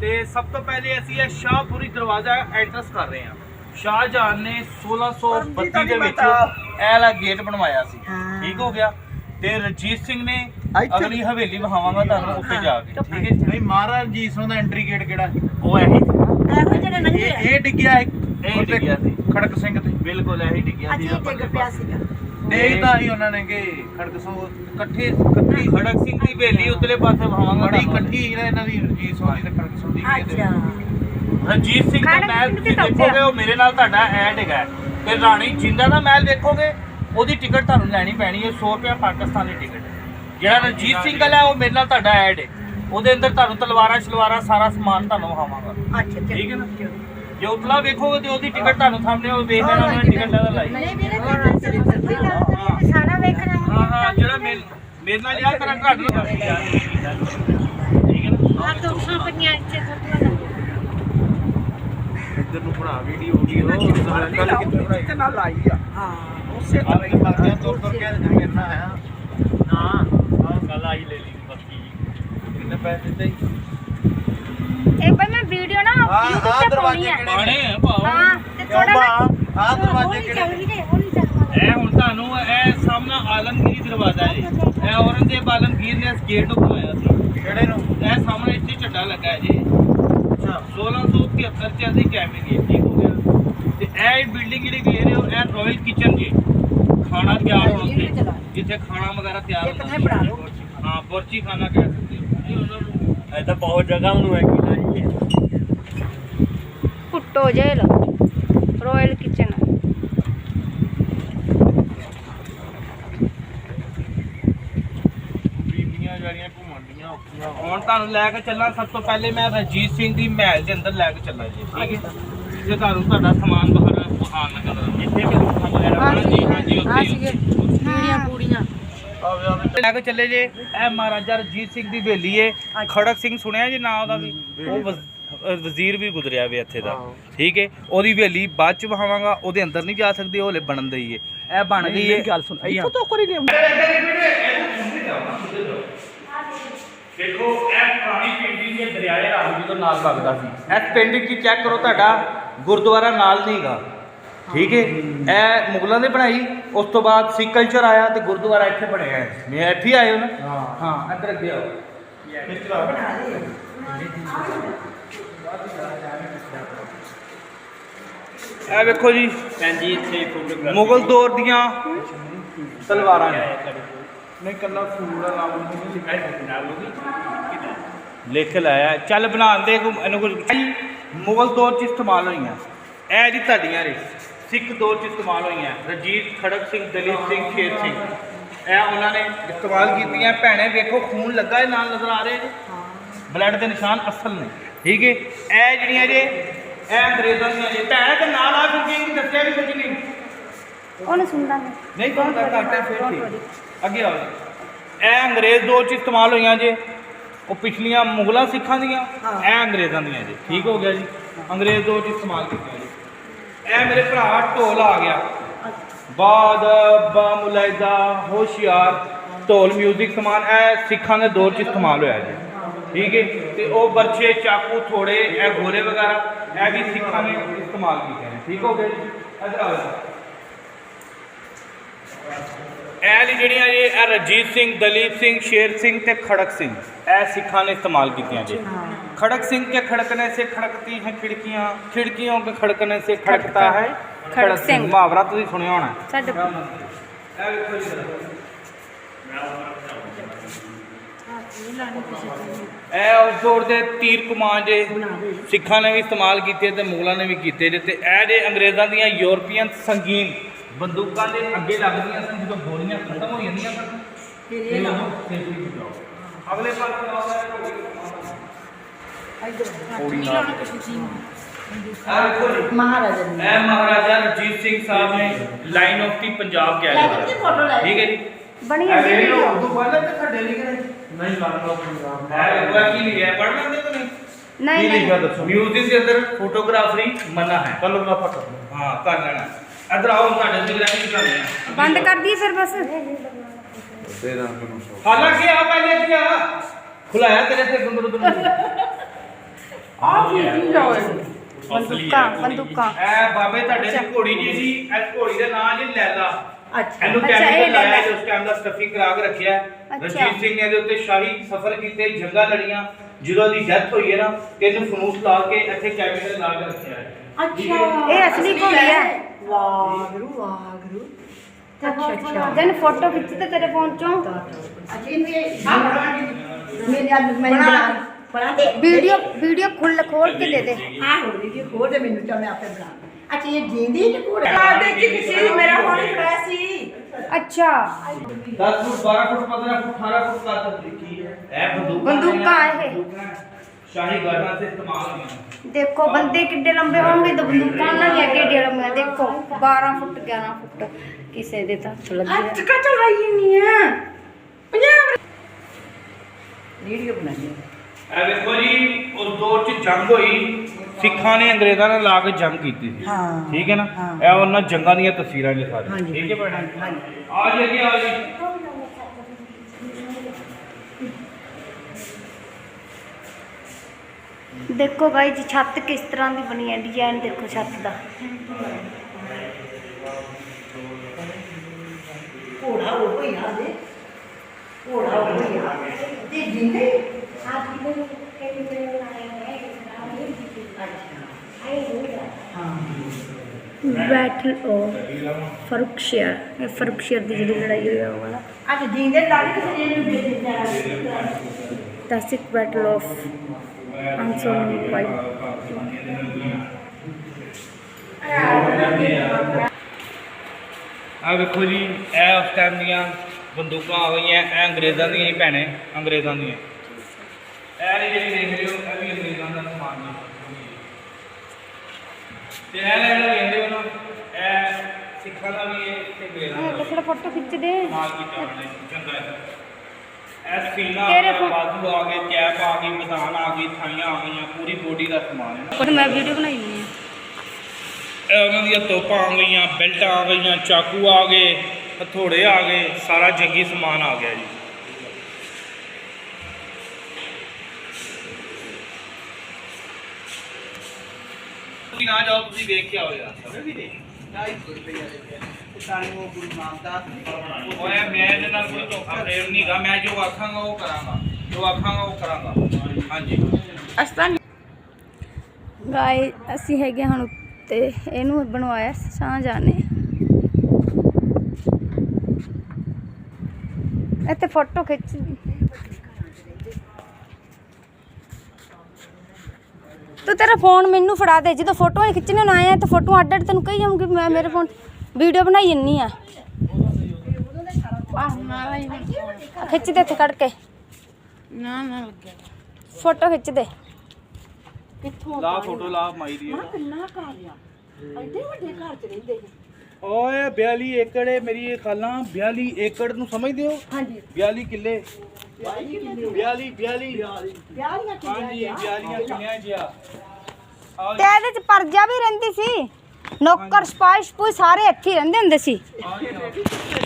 ਤੇ ਸਭ ਤੋਂ ਪਹਿਲੇ ਅਸੀਂ ਇਹ ਸ਼ਾਹਪੁਰੀ ਦਰਵਾਜ਼ਾ ਐਂਟਰਸ ਕਰ ਰਹੇ ਹਾਂ। ਸ਼ਾਹਜਹਾਨ ਨੇ 1632 ਦੇ ਵਿੱਚ ਇਹ ਵਾਲਾ ਗੇਟ ਬਣਵਾਇਆ ਸੀ। ਠੀਕ ਹੋ ਗਿਆ। ਤੇ ਰਣਜੀਤ ਸਿੰਘ ਨੇ ਅਗਲੀ ਹਵੇਲੀ ਵਿਖਾਵਾਂਗਾ ਤੁਹਾਨੂੰ ਉੱਥੇ ਜਾ ਕੇ। ਠੀਕ ਹੈ ਨਹੀਂ ਮਹਾਰਾਜ ਜੀ ਸੋਂ ਦਾ ਐਂਟਰੀ ਗੇਟ ਕਿਹੜਾ? ਉਹ ਇਹੀ। ਇਹੋ ਜਿਹੜੇ ਨੰਗੇ ਇਹ ਇਹ ਡਿੱਗਿਆ ਇੱਕ। ਇਹ ਡਿੱਗਿਆ ਸੀ। ਖੜਕ ਸਿੰਘ ਤੇ। ਬਿਲਕੁਲ ਇਹੀ ਡਿੱਗਿਆ ਸੀ। ਇਹ ਡਿੱਗ ਪਿਆ ਸੀਗਾ। ਤੇ ਇਹ ਤਾਂ ਹੀ ਉਹਨਾਂ ਨੇ ਕਿ ਖੜਕ ਸਿੰਘ ਇਕੱਠੇ ਇਕੱਠੀ ਖੜਕ ਸਿੰਘ ਦੀ ਹਵੇਲੀ ਉਤਲੇ ਪਾਸੇ ਵਿਖਾਵਾਂਗਾ ਬੜੀ ਤੁਹਾਨੂੰ। ਇਕੱਠੀ ਜਿਹੜਾ ਇਹਨਾਂ ਦੀ ਰਣਜੀਤ ਸਿੰਘ ਦੀ ਤੇ ਖੜਕ ਸਿੰਘ ਦੀ ਅੱਛਾ ਰਣਜੀਤ ਸਿੰਘ ਦਾ ਖੜਕ ਮਹਿਲ ਸਿੰਘ ਤੁਸੀਂ ਤੇ ਦੇਖੋਗੇ ਟੱਪਿਆ। ਉਹ ਮੇਰੇ ਨਾਲ ਤੁਹਾਡਾ ਐਡ ਹੈਗਾ ਹੈ। ਤੇ ਰਾਣੀ ਜਿੰਦਾ ਦਾ ਮਹਿਲ ਦੇਖੋਗੇ ਉਹਦੀ ਟਿਕਟ ਤੁਹਾਨੂੰ ਲੈਣੀ ਪੈਣੀ ਹੈ 100 ਰੁਪਏ ਪਾਕਿਸਤਾਨੀ ਟਿਕਟ ਜਿਹੜਾ ਰਣਜੀਤ ਸਿੰਘ ਵਾਲਾ ਹੈ, ਉਹ ਮੇਰੇ ਨਾਲ ਤੁਹਾਡਾ ਐਡ ਹੈ ਉਹਦੇ ਅੰਦਰ ਤੁਹਾਨੂੰ ਤਲਵਾਰਾਂ ਸ਼ਲਵਾਰਾਂ ਸਾਰਾ ਸਮਾਨ ਤੁਹਾਨੂੰ ਵਿਖਾਵਾਂਗਾ ਅੱਛਾ। ਠੀਕ ਹੈ ਨਾ? ਜੇ ਉਤਲਾ ਵੇਖੋਗੇ ਤੇ ਉਹਦੀ ਟਿਕਟ ਤੁਹਾਨੂੰ ਸਾਹਮਣੇ ਉਹ ਵੇਖ ਲੈਣਾ ਉਹਨੇ ਟਿਕਟ ਲੈਦਾ ਲਾਈ। ਨਹੀਂ ਵੀਰੇ ਸਾਰਾ ਵੇਖਣਾ ਹਾਂ। ਹਾਂ ਜਿਹੜਾ ਮੇਰੇ ਮੇਰੇ ਨਾਲ ਯਾਰ ਕਰਾਂ ਘੱਟ ਨੂੰ ਠੀਕ ਹੈ ਨਾ? ਆ ਤੋਂ ਪਈਆਂ ਇੱਥੇ ਸੱਟੀਆਂ ਇੱਧਰ ਨੂੰ ਬਣਾ ਵੀਡੀਓ ਵੀਡੀਓ। ਕੱਲ ਕਿੱਥੇ ਬਣਾਈ? ਨਾਲ ਲਾਈ ਆ? ਹਾਂ ਉਸੇ ਆਪ ਹੀ ਗਿਆ ਤੁਰ ਤੁਰ ਕੇ ਮੇਰੇ ਨਾਲ ਆਇਆ। ਨਾ ਆਹ ਗੱਲ ਆਈ ਲੈ ਲਈ ਬਾਕੀ। ਕਿੰਨੇ ਪੈਸੇ ਦਿੱਤੇ? ਇਹ ਬਈ ਮੈਂ ਵੀਡੀਓ ਹਾਂ, ਪਾਉਣੀ ਦਰਵਾਜ਼ੇ ਕਿਹੜੇ? ਆ ਤੇ ਕਿਉਂ ਦਰਵਾਜ਼ੇ ਕਿਹੜੇ ਚੱਲਦੀ ਚੱਲਦਾ। ਇਹ ਹੁਣ ਤੁਹਾਨੂੰ ਇਹ ਸਾਹਮਣਾ ਆਲਮਗੀਰ ਦਰਵਾਜ਼ਾ ਹੈ ਇਹ ਔਰੰਗਜ਼ੇਬ ਆਲਮਗੀਰ ਨੇ ਇਸ ਗੇਟ ਨੂੰ ਬਣਾਇਆ ਸੀ। ਕਿਹੜੇ ਨੂੰ? ਇਹ ਸਾਹਮਣੇ ਇੱਥੇ ਝੰਡਾ ਲੱਗਾ ਹੈ ਜੀ। ਅੱਛਾ। 1673 ਚ ਅਸੀਂ ਕੈਮੇ ਗਏ ਠੀਕ ਹੋ ਗਿਆ। ਤੇ ਇਹ ਬਿਲਡਿੰਗ ਜਿਹੜੀ ਵੇਖ ਰਹੇ ਹੋ ਇਹ ਰਾਇਲ ਕਿਚਨ ਜੀ। ਖਾਣਾ ਤਿਆਰ ਹੋਣ। ਜਿੱਥੇ ਖਾਣਾ ਵਗੈਰਾ ਤਿਆਰ ਹੁੰਦਾ। ਹਾਂ ਬੁਰਜੀ ਖਾਣਾ ਕਹਿ ਸਕਦੇ ਹੋ। ਇਹ ਤਾਂ ਬਹੁਤ ਜਗ੍ਹਾ ਨੂੰ ਹੈ ਕਿ ਨਹੀਂ ਕੁੱਟੋ ਜੇਲ ਰਾਇਲ ਕਿਚਨ ਹੁਣ ਤੁਹਾਨੂੰ ਲੈ ਕੇ ਚੱਲਾਂ ਸਭ ਤੋਂ ਪਹਿਲੇ ਮੈਂ ਰਣਜੀਤ ਸਿੰਘ ਦੀ ਮਹਿਲ ਦੇ ਅੰਦਰ ਲੈ ਕੇ ਚੱਲਾਂ ਜੀ। ਠੀਕ ਹੈ ਜੇ? ਤੁਹਾਨੂੰ ਤੁਹਾਡਾ ਸਮਾਨ ਬਾਹਰ ਆਣ ਲੱਗਾ ਜਿੱਥੇ ਵੀ ਰੂਖਾਂ ਵਗੈਰਾ ਹਾਂਜੀ ਹਾਂਜੀ ਉੱਥੇ ਹੀ, ਉੱਥੇ ਹੀ। ਪੂੜੀਆਂ। ਪੂੜੀਆਂ ਲੈ ਕੇ ਚੱਲੇ ਜੇ। ਇਹ ਮਹਾਰਾਜਾ ਰਣਜੀਤ ਸਿੰਘ ਦੀ ਹਵੇਲੀ ਏ। ਖੜਕ ਸਿੰਘ ਸੁਣਿਆ ਜੀ ਨਾਂ ਉਹਦਾ ਵੀ? ਉਹ ਅਹ ਵਜ਼ੀਰ ਵੀ ਗੁਜ਼ਰਿਆ ਵੇ ਇੱਥੇ ਦਾ। ਠੀਕ ਹੈ ਉਹਦੀ ਹਵੇਲੀ ਬਾਅਦ ਚ ਵਹਾਵਾਂਗਾ ਉਹਦੇ ਅੰਦਰ ਨਹੀਂ ਜਾ ਸਕਦੀ ਉਹ ਹਲੇ ਬਣਨ ਦਈ ਏ। ਇਹ ਬਣ ਗਈ ਏ। ਗੱਲ ਸੁਣ ਜੀ ਹਾਂ। ਇੱਥੋਂ ਤੋਂ ਕਰੀ ਲਿਆ ਦੇਖੋ ਇਹ ਪੁਰਾਣੀ ਪੇਂਟਿੰਗ ਦੇ ਦਰਿਆਏ ਰਾਵੀ ਤੋਂ ਨਾਲ ਲੱਗਦਾ ਸੀ ਇਸ ਪੇਂਟਿੰਗ ਕੀ ਚੈੱਕ ਕਰੋ ਤੁਹਾਡਾ ਗੁਰਦੁਆਰਾ ਨਾਲ ਨਹੀਂਗਾ ਠੀਕ ਹੈ ਇਹ ਮੁਗਲਾਂ ਨੇ ਬਣਾਈ ਉਸ ਤੋਂ ਬਾਅਦ ਸਿੱਖ ਕਲਚਰ ਆਇਆ ਤੇ ਗੁਰਦੁਆਰਾ ਇੱਥੇ ਬਣਿਆ ਹੈ। ਮੈਂ ਇੱਥੇ ਹੀ ਆਏ ਹੋ ਨਾ। ਹਾਂ। ਹਾਂ ਇੱਧਰ ਅੱਗੇ ਆਓ। ਇਹ ਵੇਖੋ ਜੀ। ਜੀ ਇੱਥੇ ਫੋਟੋਗ੍ਰਾਫੀ ਮੁਗਲ ਦੌਰ ਦੀਆਂ ਤਲਵਾਰਾਂ ਨੇ। ਨਹੀਂ ਕੱਲਾ ਫੂਲ ਦਾ ਨਾਮ ਨਹੀਂ ਲਿਖਿਆ। ਲਿਖ ਲਾਇਆ। ਚੱਲ ਬਣਾਉਣ ਦੇ ਇਹਨੂੰ- ਕੁਝ ਮੁਗਲ ਦੌਰ ਚ ਇਸਤੇਮਾਲ ਹੋਈਆਂ। ਇਹ ਜੀ ਤੁਹਾਡੀਆਂ ਰੇ ਸਿੱਖ ਦੌਰ ਚ ਇਸਤੇਮਾਲ ਹੋਈਆਂ। ਰਜੀਤ ਖੜਕ ਸਿੰਘ ਦਲੀਪ ਸਿੰਘ ਸ਼ੇਰ ਸਿੰਘ। ਇਹ ਉਹਨਾਂ ਨੇ ਇਸਤੇਮਾਲ ਕੀਤੀਆਂ। ਭੈਣੇ ਵੇਖੋ ਖੂਨ ਲੱਗਾ ਇਹ ਨਾਲ ਨਜ਼ਰ ਆ ਰਹੇ ਜੀ ਬਲੱਡ ਦੇ ਨਿਸ਼ਾਨ ਅਸਲ ਨੇ। ਠੀਕ ਹੈ ਇਹ ਜਿਹੜੀਆਂ ਜੇ ਇਹ ਅੰਗਰੇਜ਼ਾਂ ਦੀਆਂ ਜੇ ਭੈਣ ਤੇ ਨਾਲ ਆ ਚੁੱਕੀ ਕਿ ਦੱਸਿਆ ਵੀ ਕੁਝ ਨਹੀਂ। ਉਹਨੂੰ ਸੁਣਦਾ ਨਹੀਂ ਤੁਹਾਨੂੰ ਤਾਂ ਘੱਟ ਹੈ ਫਿਰ ਠੀਕ। ਅੱਗੇ ਆਓ ਇਹ ਅੰਗਰੇਜ਼ ਦੌਰ ਚ ਇਸਤੇਮਾਲ ਹੋਈਆਂ ਜੇ। ਉਹ ਪਿਛਲੀਆਂ ਮੁਗਲਾਂ ਸਿੱਖਾਂ ਦੀਆਂ ਇਹ ਅੰਗਰੇਜ਼ਾਂ ਦੀਆਂ ਜੀ। ਠੀਕ ਹੋ ਗਿਆ ਜੀ। ਅੰਗਰੇਜ਼ ਦੌਰ ਚ ਇਸਤੇਮਾਲ ਕੀਤੀਆਂ ਜੀ। ਇਹ ਮੇਰੇ ਭਰਾ ਢੋਲ ਆ ਗਿਆ। ਬਾਦ ਬਾ ਮੁਲਾਇਦਾ ਹੋਸ਼ਿਆਰ ਢੋਲ 뮤직 ਸਮਾਨ ਇਹ ਸਿੱਖਾਂ ਦੇ ਦੌਰ ਚ ਇਸਤੇਮਾਲ ਹੋਇਆ ਜੀ। ਠੀਕ ਹੈ ਤੇ ਉਹ ਬਰਛੇ ਚਾਕੂ ਥੋੜੇ ਇਹ ਗੋਲੇ ਵਗੈਰਾ ਇਹ ਵੀ ਸਿੱਖਾਂ ਨੇ ਇਸਤੇਮਾਲ ਕੀਤੇ ਨੇ ਠੀਕ ਹੋ ਗਿਆ ਜੀ ਇੱਧਰ ਆਓ ਜੀ ਇਹ ਲਈ ਜਿਹੜੀਆਂ ਜੀ ਇਹ ਰਜੀਤ ਸਿੰਘ ਦਲੀਪ ਸਿੰਘ ਸ਼ੇਰ ਸਿੰਘ ਤੇ ਖੜਕ ਸਿੰਘ ਇਹ ਸਿੱਖਾਂ ਨੇ ਇਸਤੇਮਾਲ ਕੀਤੀਆਂ ਜੀ खड़क सिंह के खड़कने से खड़कती हैं खिड़कियां खिड़कियों के खड़कने से खड़कता है खड़क सिंह सिंह। मुहावरा ਤੁਸੀਂ ਸੁਣਿਆ ਹੋਣਾ ਸਾਡੇ ਇਹ ਉਸ ਦੌਰ ਦੇ ਤੀਰ ਕਮਾਨ ਜੇ ਸਿੱਖਾਂ ਨੇ ਵੀ ਇਸਤੇਮਾਲ ਕੀਤੇ ਤੇ ਮੁਗਲਾਂ ਨੇ ਵੀ ਕੀਤੇ ਜੇ ਤੇ ਇਹ ਜੇ ਅੰਗਰੇਜ਼ਾਂ ਦੀਆਂ ਯੂਰਪੀਅਨ ਸੰਗੀਨ ਬੰਦੂਕਾਂ ਦੇ ਅੱਗੇ ਲੱਗਦੀਆਂ ਸੀ ਜਦੋਂ ਗੋਲੀਆਂ ਖਤਮ ਹੋ ਜਾਂਦੀਆਂ ਸਨ। ਫਿਰ ਇਹ ਨਾ ਅਗਲੇ ਪਾਸੇ ਆਉਂਦਾ ਹੈ ਮਹਾਰਾਜਾ ਮਹਾਰਾਜਾ ਰਣਜੀਤ ਸਿੰਘ ਸਾਹਿਬ ਨੇ ਲਾਈਨ ਆਫ ਦੀ ਪੰਜਾਬ ਕਿਹਾ ਠੀਕ ਹੈ ਜੀ। ਬਣੀ ਵੇਖ ਲਓ, ਵੀਡੀਓ ਉਦੋਂ ਬਾਅਦ ਤੇ ਸਾਡੇ ਲਿਖੇ ਨੇ ਨਹੀਂ ਲੱਗਦਾ ਪੰਜਾਬ ਇਹ ਵੇਖੋ ਕੀ ਲਿਖਿਆ ਪੜ੍ਹ ਲੈਂਦੇ ਕਿ ਨਹੀਂ। ਨਹੀਂ ਲਿਖਿਆ ਦੱਸੋ। ਮਿਊਜ਼ਿਕ ਦੇ ਅੰਦਰ ਫੋਟੋਗ੍ਰਾਫਰੀ ਮਨਾ ਹੈ। ਕੱਲ ਨੂੰ ਆਪਾਂ ਕਰ ਹਾਂ ਕਰ ਲੈਣਾ। ਇਧਰ ਆਓ ਤੁਹਾਡੇ ਨਿਗਰਾਨੀ ਕਰ ਲੈਣਾ ਬੰਦ ਕਰ ਦਈਏ ਫਿਰ ਬਸ। ਦੇ ਦਾਂ ਤੁਹਾਨੂੰ ਹਾਲਾਂਕਿ ਆ ਪਹਿਲੇ ਕੀ ਆ। ਖੁਲਾਇਆ ਤੇਰੇ ਤੇ ਗੁੰਦਰ ਗੁੰਦਰ ਆ ਕੀ ਅਸਲੀ ਬੰਦੂਕਾਂ ਹੈ। ਬੰਦੂਕਾਂ ਇਹ ਬਾਬੇ ਤੁਹਾਡੇ ਦੀ ਘੋੜੀ ਜੀ ਸੀ ਇਸ ਘੋੜੀ ਦਾ ਨਾਂ ਜੀ ਲੈਲਾ। ਅੱਛਾ। ਇਹਨੂੰ ਅੱਛਾ, ਇਹ ਕੈਮੀਕਲ ਲਾਇਆ ਲੈਲਾ। ਤੇ ਉਸ ਟਾਈਮ ਦਾ ਸਟਫਿੰਗ ਕਰਾ ਕੇ ਰੱਖਿਆ ਹੈ। ਅੱਛਾ। ਰਣਜੀਤ ਸਿੰਘ ਨੇ ਇਹਦੇ ਉੱਤੇ ਸ਼ਾਹੀ ਸਫ਼ਰ ਕੀਤੇ ਜੰਗਾਂ ਲੜੀਆਂ। ਜਦੋਂ ਦੀ ਡੈਥ ਹੋਈ ਹੈ ਨਾ ਤੇ ਇਹਨੂੰ ਫਨੂਸ ਲਾ ਕੇ ਇੱਥੇ ਕੈਮੀਕਲ ਲਾ ਕੇ ਰੱਖਿਆ ਹੈ। ਅੱਛਾ। ਇਹ ਅਸਲੀ ਘੋੜੀ ਹੈ। ਵਾਹਿਗੁਰੂ ਵਾਹਿਗੁਰੂ। ਅੱਛਾ ਅੱਛਾ ਜਨ ਫੋਟੋ ਖਿੱਚੀ ਤੇ ਤੇਰੇ ਫੋਨ ਚੋਂ? ਅਜੀ ਮੇਰੇ ਮੇਰੇ ਅੱਜ ਮੈਂ ਬਣਾ ਬਣਾ ਦੇ। ਵੀਡੀਓ ਵੀਡੀਓ ਖੁੱਲ ਖੋਲ ਕੇ ਦੇ ਦੇ। ਆਹੋ ਵੀਡੀਓ ਖੋਲ ਦੇ ਮੈਨੂੰ ਤਾਂ ਮੈਂ ਆਪੇ ਬਣਾ ਅੱਛਾ ਇਹ ਜਿੰਦੀ ਕਿ ਕੋੜ ਦੇ ਚ ਕਿਸੇ ਮੇਰਾ ਹੋਣੀ ਖੜਾ ਸੀ? ਅੱਛਾ। 10 ਫੁੱਟ 12 ਫੁੱਟ 15 ਫੁੱਟ 18 ਫੁੱਟ ਕੱਦ ਦੇਖੀ ਹੈ। ਇਹ ਬੰਦੂਕਾਂ ਬੰਦੂਕਾਂ ਨੇ, ਇਹ। ਬੰਦੂਕਾਂ ਸ਼ਾਹੀ ਗਾਰਡਨ ਸੇ ਇਸਤੇਮਾਲ ਹੋਈਆਂ ਦੇਖੋ ਬੰਦੇ ਕਿੱਡੇ ਲੰਬੇ ਹੋਣਗੇ ਤਾਂ ਬੰਦੂਕਾਂ ਉਹਨਾਂ ਦੀਆਂ ਏਡੇ ਲੰਬੀਆਂ ਦੇਖੋ 12 ਫੁੱਟ 11 ਫੁੱਟ ਕਿਸੇ ਦੇ ਤਾਂ ਲੱਗੇ ਅੱਜ ਕਾ ਚਲਾਈ ਨਹੀਂ ਆ? ਪੰਜਾਬ ਵੀਡੀਓ ਬਣਾਈ ਇਹ ਵੇਖੋ ਜੀ ਉਸ ਦੌਰ 'ਚ ਜੰਗ ਹੋਈ। ਸਿੱਖਾਂ ਨੇ ਅੰਗਰੇਜ਼ਾਂ ਨਾਲ ਲਾ ਕੇ ਜੰਗ ਕੀਤੀ ਸੀ। ਠੀਕ ਹੈ ਨਾ? ਹਾਂ। ਇਹ ਉਹਨਾਂ ਜੰਗਾਂ ਦੀਆਂ ਤਸਵੀਰਾਂ ਨੇ ਸਾਰੀਆਂ। ਠੀਕ ਹੈ ਭੈਣ? ਆ ਜੀ ਅੱਗੇ ਆ ਜੀ। ਦੇਖੋ ਭਾਈ ਜੀ ਛੱਤ ਕਿਸ ਤਰ੍ਹਾਂ ਦੀ ਬਣੀ ਹੈ? ਡਿਜ਼ਾਈਨ ਦੇਖੋ ਛੱਤ ਦਾ। ਘੋੜਾ ਉਹ ਹੀ ਆ ਦੇ ਘੋੜਾ ਉਹ ਹੀ ਆ ਤੇ ਜਿੰਦੇ ਆਪ ਕਿਵੇਂ ਕਹਿੰਦੇ ਬੈਟਲ ਆਫ ਫਰੁਖਸ਼ੀਰ ਇਹ ਫਰੁਖਸ਼ੀਰ ਦੀ ਜਿਹੜੀ ਲੜਾਈ ਹੋਈ। ਆ ਉਹ ਵਾਲਾ ਅੱਜ ਜਿੰਦੇ ਲਾੜੀ ਕਿਸੇ ਨੇ ਦੇ ਦਿੱਤਾ? ਦਸਿਕ ਬੈਟਲ ਆਫ ਅਨਸੋਨ ਪਾਈ ਆ ਵੇਖੋ ਜੀ ਇਹ ਉਸ ਟਾਈਮ ਦੀਆਂ ਬੰਦੂਕਾਂ ਆ ਗਈਆਂ ਇਹ ਅੰਗਰੇਜ਼ਾਂ ਦੀਆਂ ਹੀ ਭੈਣੇ ਅੰਗਰੇਜ਼ਾਂ ਦੀਆਂ। ਇਹ ਨਹੀਂ ਜਿਹੜੀ ਦੇਖ ਰਹੇ ਹੋ ਇਹ ਵੀ ਅੰਗਰੇਜ਼ਾਂ ਦਾ ਸਮਾਨ ਹੈ ਤੇ ਇਹ ਨਾ ਇਹ ਦਾ ਵੀ ਹੈ ਤੇ ਅੰਗਰੇਜ਼ਾਂ ਦਾ ਵੀ ਥੋੜਾ ਫੋਟੋ ਖਿੱਚ ਦੇ ਮਾਲ ਕੀ ਚਾਹਣੇ ਚੰਗਾ ਹੈ। ਇਹ ਸਕੀਨਾ ਤੇਰੇ ਫੋ- ਬਾਜ਼ੂ ਆ ਗਏ ਕੈਪ ਆ ਗਈ ਮੈਦਾਨ ਆ ਗਈ ਥਾਈਆਂ ਆ ਗਈਆਂ ਪੂਰੀ ਬੋਡੀ ਦਾ ਸਮਾਨ ਹੈ। ਪਰ ਮੈਂ ਵੀਡੀਓ ਬਣਾਈ ਨਹੀਂ ਹੈ। ਇਹ ਉਹਨਾਂ ਦੀਆਂ ਤੋਪਾਂ ਆ ਗਈਆਂ ਬੈਲਟਾਂ ਆ ਗਈਆਂ ਚਾਕੂ ਆ ਗਏ ਹਥੋੜੇ ਆ ਗਏ ਸਾਰਾ ਜੰਗੀ ਸਮਾਨ ਆ ਗਿਆ ਜੀ। ਤੁਸੀਂ ਨਾ ਜਾਓ ਤੁਸੀਂ ਵੇਖ ਕੇ ਆਓ ਯਾਰ। ਓਏ ਮੈਂ ਇਹਦੇ ਨਾਲ ਕੋਈ ਧੋਖਾ ਪ੍ਰੇਮ ਨਹੀਂਗਾ ਮੈਂ ਜੋ ਆਖਾਂਗਾ ਉਹ ਕਰਾਂਗਾ। ਜੋ ਆਖਾਂਗਾ ਉਹ ਕਰਾਂਗਾ। ਹਾਂਜੀ। ਅਸਤਾਨ ਗਾਇ ਅਸੀਂ ਹੈਗੇ ਹੁਣ ਉੱਤੇ। ਇਹਨੂੰ ਬਣਵਾਇਆ ਸ਼ਾਹਜਹਾਂ ਨੇ ਇੱਥੇ ਫੋਟੋ ਖਿੱਚ ਤੂੰ ਤੇਰਾ ਫੋਨ ਮੈਨੂੰ ਫੜਾ ਦੇ ਜਦੋਂ ਫੋਟੋਆਂ ਖਿੱਚਣੇ ਨੂੰ ਆਏ ਆ ਤਾਂ ਫੋਟੋ ਅੱਡ ਅੱਡ ਤੈਨੂੰ ਕਹੀ ਜਾਊਂਗੀ ਮੈਂ ਮੇਰੇ ਫੋਨ ਵੀਡੀਓ ਬਣਾਈ ਜੰਨੀ ਆ। ਖਿੱਚ ਦੇ ਇੱਥੇ ਕੱਢ ਕੇ। ਨਾ ਨਾ ਲੱਗਿਆ। ਫੋਟੋ ਖਿੱਚ ਦੇ। ਕਿੱਥੋਂ ਲਾ ਫੋਟੋ ਲਾ ਮਾਈ ਦੀ। ਕਿੰਨਾ ਘਰ ਆ। ਐਡੇ ਵੱਡੇ ਘਰ ਚ ਰਹਿੰਦੇ ਸੀ ਓਏ 42 ਏਕੜ ਏ ਮੇਰੀ ਇਹ ਖਾਲਾਂ 42 ਏਕੜ ਨੂੰ ਸਮਝਦੇ ਹੋ? ਹਾਂਜੀ। 42 ਕਿੱਲੇ। 42 42 ਵਿਆਹੀਆਂ ਹਾਂਜੀ 42 ਕਿੱਲਿਆਂ ਜੀ ਆ ਆਓ ਤੇ ਇਹਦੇ ਚ ਪਰਜਾ ਵੀ ਰਹਿੰਦੀ ਸੀ। ਨੌਕਰ ਸਪਾਈਸ਼ ਪੂਈ ਸਾਰੇ ਇੱਥੇ ਹੀ ਰਹਿੰਦੇ ਹੁੰਦੇ ਸੀ। ਜੀ, ਆਓ ਜੀ, ਆਓ।